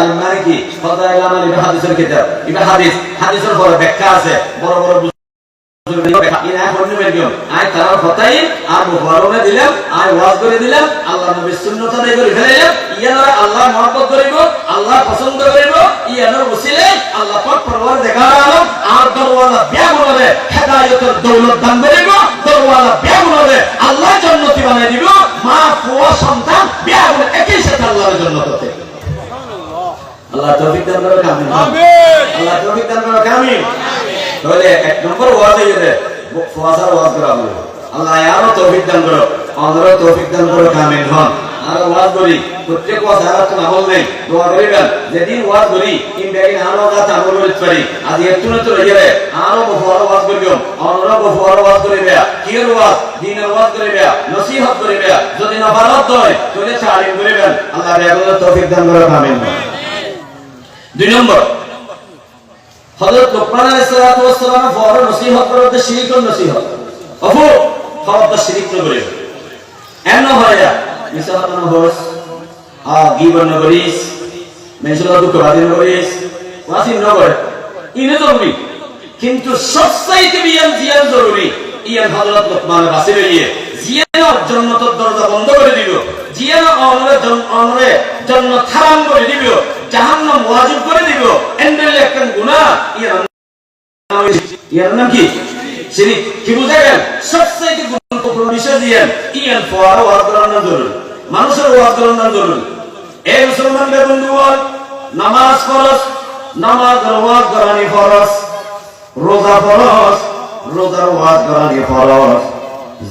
তালিম মানে কি? ফদাইল আমাল ইবা হাদিসের কিতাব ইবা হাদিস, হাদিসের পরে ব্যাখ্যা আছে। বড় বড় আল্লাহ মহব্বত করিব আল্লাহ পছন্দ করিব, ইয়ানোর আল্লাহ পাক পরওয়ার দেখা আলম, আর দরওয়ালা ব্যাগুনরে হেদায়েতের দৌলত দান করিব দরওয়ালা ব্যাগুনরে আল্লাহ জান্নাতি বানাই দিব মা ফুয়া সন্তান ব্যাগুন একই সাথে আল্লাহর জান্নাত হতে আল্লাহ তৌফিক দান করো কামিন আল্লাহ তৌফিক দান করো কামিন তাহলে এক নম্বর ওয়াজ হয়ে যাবে ফুয়াসার ওয়াজ করা হবে আল্লাহ আরও তৌফিক দান করো আমাদেরও তৌফিক দান করো কামিন হন। আর ওয়াজ করি প্রত্যেক ওয়াজ আর তো আমল নেই দোয়া করিবেন। যেদিন ওয়াজ করি ব্যাগিন আরও কাজ আমল করতে পারি আজ একটু না তো রয়ে আরও বহু আরও ওয়াজ করিও আমরা বহু আরও ওয়াজ করিবে। কি ওয়াজ? দিনের ওয়াজ করিবে নসিহত করিবে। যদি না ভারত হয় তাহলে তালিম করিবেন। আল্লাহ বেগুনের তৌফিক দান করো কামিন হন। দুই নম্বর। হযরত লোকমান নসিহত নসিহত? এমন আ গিবন ওয়াসিম ইনে জরুরি, কিন্তু সবচাইতে বিয়ান জিয়ান জরুরি, ইয়ান হযরত লোকমান বাসি লইয়ে জিয়ান জন্নতের দরজা বন্ধ করে দিল। জিয়ান অনরে অনরে জন্নত হারাম করে দিব জাহান্নাম ওয়াজিব করে দিব এন্ডেল একটা গুনাহ ইয়ার ইয়ার নাম কি? শিরিক কি বুঝাবেন সবচেয়ে গুরুত্বপূর্ণ বিষয় দিয়েন ইয়ান ফোয়ার ওয়াজ করার জরুরি। মানুষের ওয়াজ করার জরুরি। এই মুসলমানদের বন্ধুগণ, নামাজ ফরজ নামাজ ওয়াজ করানি ফরজ, রোজা ফরজ, রোজার ওয়াজ করানি ফরজ,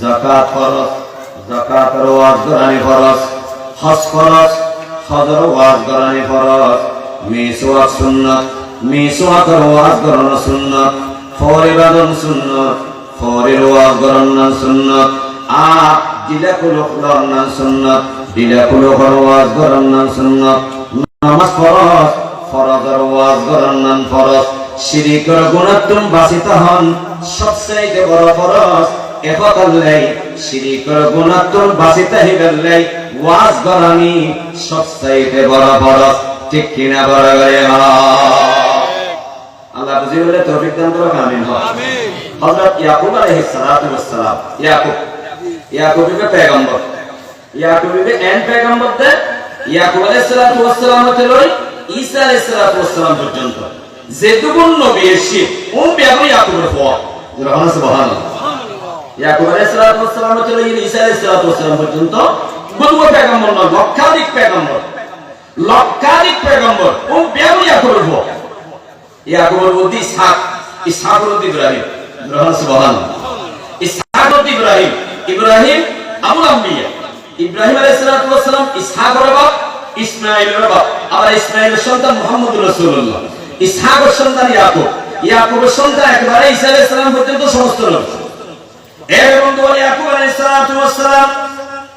যাকাত ফরজ, যাকাতের ওয়াজ করানি ফরজ, হজ ফরজ হজর ওয়াজ করানি ফরজ। মিসওয়াক সুন্নাত, মিসওয়াকের ওয়াজ করানো সুন্নাত। ফরিবাদন সুন্নাত, ফরির ওয়াজ করানো সুন্নাত। আ দিলা কুলো করানো সুন্নাত দিলা কুলো ওয়াজ করানো সুন্নাত। নামাজ ফরজ, ফরজের ওয়াজ করানো ফরজ। শিরিকের গুণাত্ম বাসিত হন সবচেয়ে বড় ফরজ একতাল্লাই শিরিকের গুণাত্ম বাসিত হিবেল্লাই ওয়াজ করানি সবচাইতে বড় ফরজ ঠিক কিনা বড় করে আল্লাহ বুঝি বলে তৌফিক দান করো আমিন। হযরত ইয়াকুব আলাইহিস সালাতু ওয়াস সালাম ইয়াকুব ইয়াকুব ইবে পয়গম্বর ইয়াকুব ইবে এন পয়গম্বর দে ইয়াকুব আলাইহিস সালাতু ওয়াস সালাম হতে লই ঈসা আলাইহিস সালাতু ওয়াস সালাম পর্যন্ত। যেটুকুন নবী এসে ও বেগম ইয়াকুবের ফোয়া। সুবহানাল্লাহ। সুবহানাল্লাহ। ইয়াকুব আলাইহিস সালাতু ওয়াস সালাম হতে লই ঈসা আলাইহিস সালাতু ওয়াস সালাম পর্যন্ত। ইসহাক ইসহাকের ইব্রাহিম। ইব্রাহিম ইব্রাহিম। আবুল আম্বিয়া। ইব্রাহিম আলাইহিস সালাতু ওয়াস সালাম ইসহাকের বাপ সন্তান একেবারে ঈসা আলাইহিস সালাম পর্যন্ত সমস্ত লোক এর বন্ধু ইয়াকুব আলাইহিস সালাতু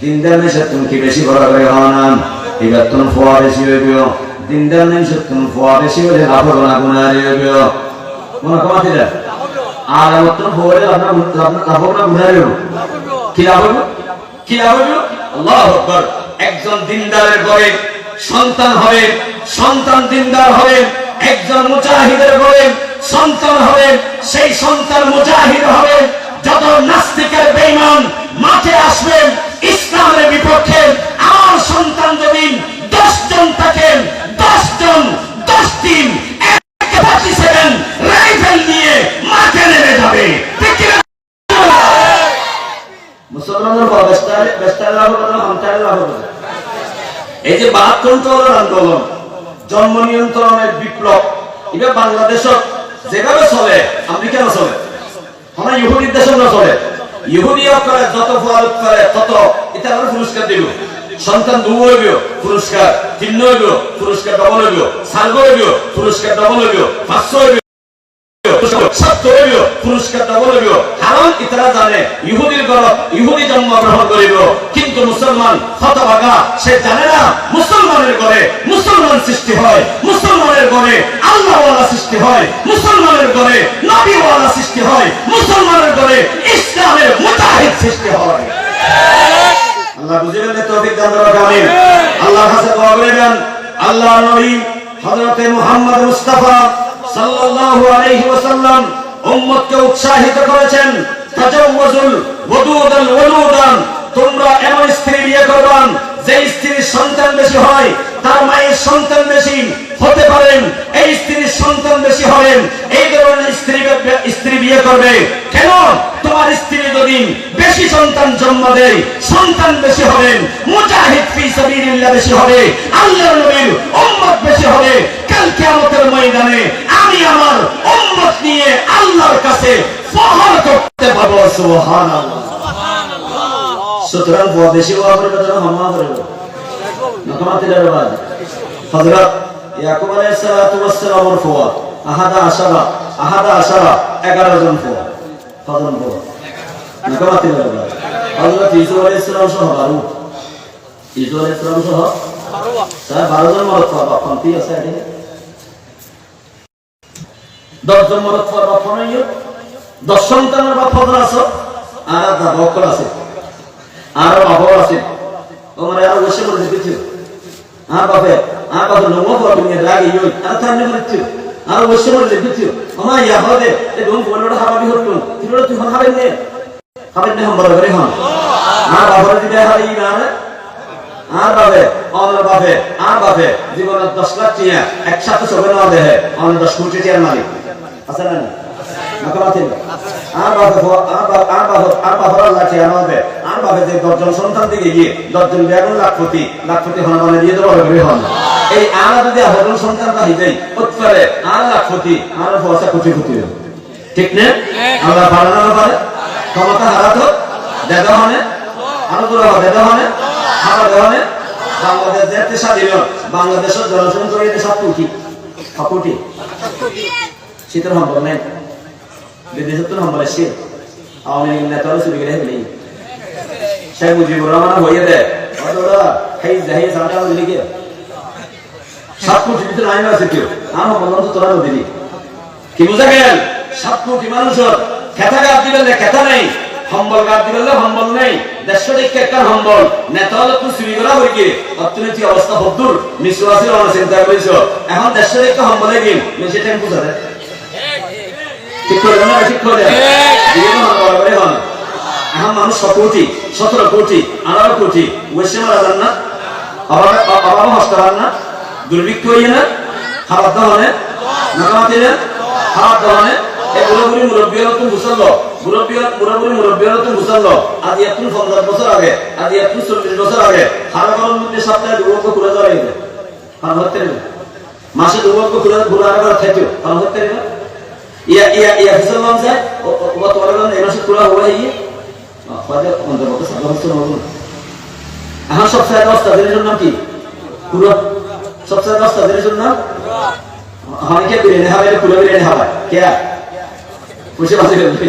দিনদার মেশে তুমি বেশি বড় করে হওয়ান এই বেতন ফোয়া বেশি হইব দিনদার মেশে তুমি ফোয়া বেশি হলে লাভ গুণা গুণা হইব মনে কমাতে দেন আর মাত্র ভোরে আপনার আপনার ঘুরে যাব কি লাভ হইব কি লাভ হইব আল্লাহ আকবার। একজন দিনদারের ঘরে সন্তান হবে, সন্তান দিনদার হবে, একজন মুজাহিদের ঘরে সন্তান হবে, সেই সন্তান মুজাহিদ হবে, যত নাস্তিকের বেঈমান মাঠে আসবেন ইসলামের বিপক্ষে আমার সন্তান যদি দশ জন থাকেন, দশ জন, দশ দিন রাইফেল এই যে জন্ম নিয়ন্ত্রণের বিপ্লব, এটা যেভাবে চলে আমেরিকানো চলে, আমরা ইহুদির দেশে না চলে। কিন্তু মুসলমান হতভাগা, সে জানে না মুসলমানের ঘরে মুসলমান সৃষ্টি হয়, মুসলমানের ঘরে আল্লাহওয়ালা সৃষ্টি হয়, মুসলমানের ঘরে নবীওয়ালা সৃষ্টি হয়, মুসলমানের ঘরে মুজাহিদ সৃষ্টি হয়। আল্লাহ বুঝিলেন যে তৌফিক দান আল্লাহর কাছে দোয়া করিবেন আল্লাহ নবী হযরতে মুহাম্মদ মুস্তাফা সাল্লাল্লাহু আলাইহি ওয়াসাল্লাম উম্মতকে উৎসাহিত করেছেন, তাজাওয়াজুল ওয়াদুদাল ওয়ালুদান তোমরা এমন স্ত্রী বিয়ে করবান যে স্ত্রীর সন্তান বেশি হয়, তার মায়ের সন্তান বেশি হতে পারেন এই স্ত্রীর সন্তান বেশি হবেন এই ধরনের স্ত্রী স্ত্রী বিয়ে করবে। কেন? তোমার স্ত্রী যদি বেশি সন্তান জন্ম দেয়, সন্তান বেশি হবেন মুজাহিদ ফি সাবিলিল্লাহ বেশি হবে, আল্লাহর নবীর উম্মত বেশি হবে। কাল কিয়ামতের ময়দানে আমি আমার উম্মত নিয়ে আল্লাহর কাছে ফখর করতে পারব, সুবহানাল্লাহ। সুতরাং বেশি হওয়া করে বেতন হামা করে নকমাতে যাবে বাদ হযরত ইয়াকুব আলাইহিস সালাতু ওয়াস সালামের ফুয়া আহাদা আশারা আহাদা আশারা 11 জন ফুয়া কজন ফুয়া নকমাতে যাবে বাদ হযরত ইসু আলাইহিস সালাম সহ বারো। ইসু আলাইহিস সালাম সহ স্যার 12 জন মরদ ফুয়া বাপ আছে এদিকে? 10 জন মরদ ফুয়া বাপ নাই 10 সন্তানের বাপ ফদর আছে, আর দা বকল আছে। আর বাবাও আছে। তোমার আর বসে করে দিতেছিল আর বাপে আর বাপে নমো করে তুমি লাগে ইয় আর তার নে করতে আর বসে করে দিতেছিল আমা ইয়া হদে এ দম বলড় হাবাবি হতো। তিরড় তুই হাবেন নে। হাবেন নে হামবার করে হন আর বাবার দিতে হারি না আর বাবে অনর বাবে আর বাবে জীবনে 10 লাখ একসাথে দেহে। 10 কোটি মালিক। না নকমাতিল আর বাবা আর বাবা আর বাবা আল্লাহ টিয়া নবে আর বাবা যে দশজন সন্তান দিকে গিয়ে দশজন বেগুন লাখপতি লাখপতি হন মানে দিয়ে দেবো হবে হন এই আর যদি হজন সন্তান পাই যাই উত্তরে আর লাখপতি আর পয়সা কোটি কোটি ঠিক না? আমরা পারে না পারে? ক্ষমতা হারাতো দেদা হনে? আরও দূর হবে দেদা হনে? হারা দেওয়ানে বাংলাদেশ দেখতে স্বাধীন বাংলাদেশের জনসংখ্যা এটা সাত কোটি সাত কোটি শীতের সম্ভব নেই। সাত খেতা নেই। সম্বল গাছ দিবেন না সম্বল নেই। দেড়শো দেখে একটা সম্বল নেতা হলে তুই চুরি করা হই গিয়ে। অর্থনৈতিক অবস্থা চিন্তা করেছ। এখন দেড়শো দেখে সম্বলে গিয়ে টাইম বুঝা দেয় করে না তো বড় করে হন। এখন মানুষ ছ কোটি সতেরো কোটি আঠারো কোটি। ওয়েসে মারা যান না। অভাবে অভাবে হস্ত হন না। দুর্ভিক্ষ হইয়ে না। খাবার দহনে। নাকামাতি না। খাবার দহনে। বুড়াবুড়ি মুরব্বীর নতুন মুসল্ল মুরব্বী বুড়াবুড়ি মুরব্বীর নতুন মুসল্ল আজ এখন পঞ্চাশ বছর আগে আজ এখন চল্লিশ বছর আগে মধ্যে সপ্তাহে দুর্ভোগ ঘুরে যাওয়া মাসে দুর্ভোগ ঘুরে ঘুরে আবার খাইতেও কারণ হতে ইয়া ইয়া ইয়া ফসল মামসা ও ও তোরা এই মাসে পুরো হয়ে গিয়ে ফাজা অন্তর্গত সাধারণ নতুন এখন সবচেয়ে দশটা দিনের নাম কি? পুরো সবচেয়ে দশটা দিনের নাম? হয়, কে বিরিয়ানি হবে পুরো বিরিয়ানি হবে কে? বাসি করবে এখন নষ্ট কি করবে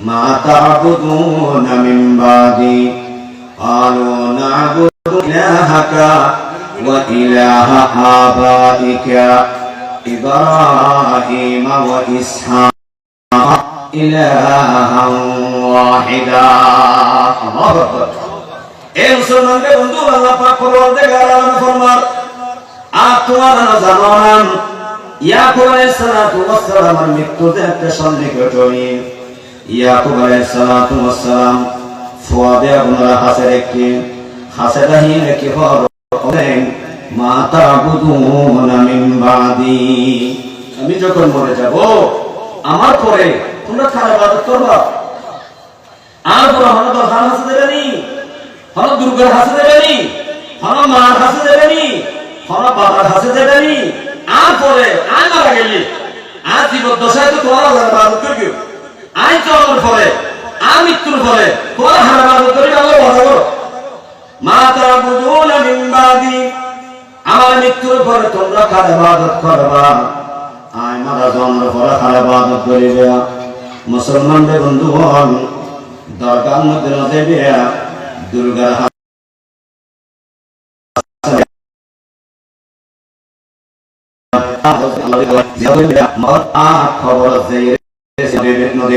ما تعبدون من بعدي قالوا نعبد إلهك وإله آبائك إبراهيم وإسحاق إلها واحدا الله أكبر এ মুসলমানকে বন্ধু আল্লাহ পাক পরওয়ারদিগার আলম ফরমান আর তোমার না জানো না ইয়াকুব আলাইহিস সালাতু ওয়াস সালামের মৃত্যুতে একটা সন্নিকটই ইয়াকুব আলাইহিস সালাতু ওয়াস সালাম ফুয়াদে আপনারা হাসে রেখে হাসে দাহিয়ে রেখে হলেন, মা তাবুদুনা মিন বাদি। আমি যখন মরে যাব, আমার পরে তোমরা কার ইবাদত করবা? আর পরে হলো দরকার হাসে দেবেনি, হলো দুর্গার হাসে দেবেনি, হলো মার হাসে দেবেনি, হলো বাবার হাসে দেবেনি। আর পরে আই মারা গেলি, আর জীবন দশায় তো তোমার আল্লাহ ইবাদত করবি। আই জন্মের পরে আর মৃত্যুর পরে তোমার হার ইবাদত করবি আল্লাহ বড় বড় মা তাবুদুনা মিন বাদি আমার মৃত্যুর পরে তোমরা কার ইবাদত করবা আই মারা জন্মের পরে কার ইবাদত করিবে মুসলমানদের বন্ধু হন দরকার মধ্যে না দেবে খবর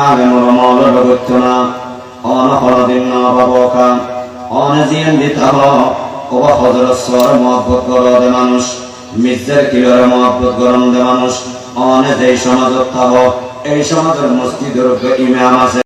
আগে মোর মাওলা ভগত না। অন হরদিন না বাবকা। অন জিয়ান দিতাহ ও হযরত সর মহব্বত দে মানুষ। মির্জার কিলার মহব্বত করন দে মানুষ। অনে যেই সমাজত থাকো, এই সমাজের মসজিদের ইমাম আছে।